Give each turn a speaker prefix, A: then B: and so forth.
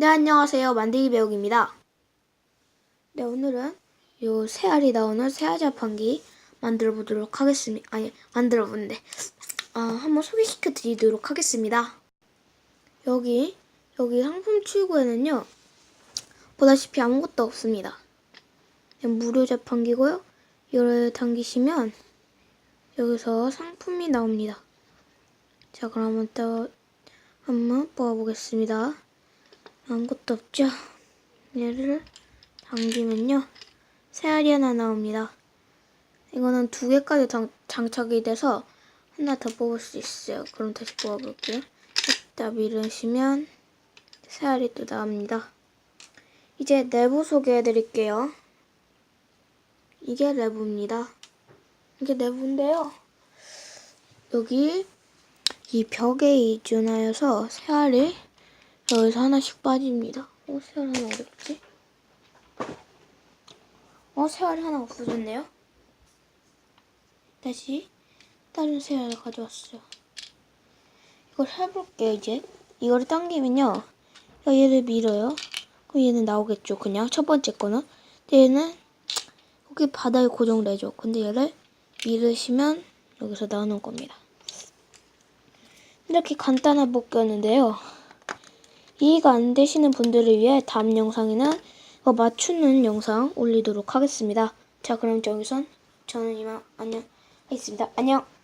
A: 네, 안녕하세요. 만들기 배우기입니다. 네, 오늘은 요 새알이 나오는 새알 자판기 만들어 보도록 하겠습니다. 아니, 만들어 보는데, 아, 한번 소개시켜 드리도록 하겠습니다. 여기, 여기 상품 출구에는요, 보다시피 아무것도 없습니다. 무료 자판기고요. 이를 당기시면, 여기서 상품이 나옵니다. 자, 그럼 또 한번 뽑아보겠습니다. 아무것도 없죠? 얘를 당기면요. 새알이 하나 나옵니다. 이거는 두 개까지 장, 장착이 돼서 하나 더 뽑을 수 있어요. 그럼 다시 뽑아볼게요. 이따 밀으시면 새알이 또 나옵니다. 이제 내부 소개해 드릴게요. 이게 내부입니다. 이게 내부인데요. 여기 이 벽에 이준하여서 새알이 여기서 하나씩 빠집니다. 어, 새알 하나 어딨지? 어, 새알이 하나 없어졌네요. 다시 다른 새알을 가져왔어요. 이걸 해볼게요, 이제. 이거를 당기면요. 얘를 밀어요. 그럼 얘는 나오겠죠, 그냥. 첫 번째 거는. 얘는 여기 바닥에 고정되죠. 근데 얘를 밀으시면 여기서 나오는 겁니다. 이렇게 간단한 복귀였는데요. 이해가 안 되시는 분들을 위해 다음 영상에는 이거 맞추는 영상 올리도록 하겠습니다. 자, 그럼 여기선 저는 이만 안녕 하겠습니다. 안녕!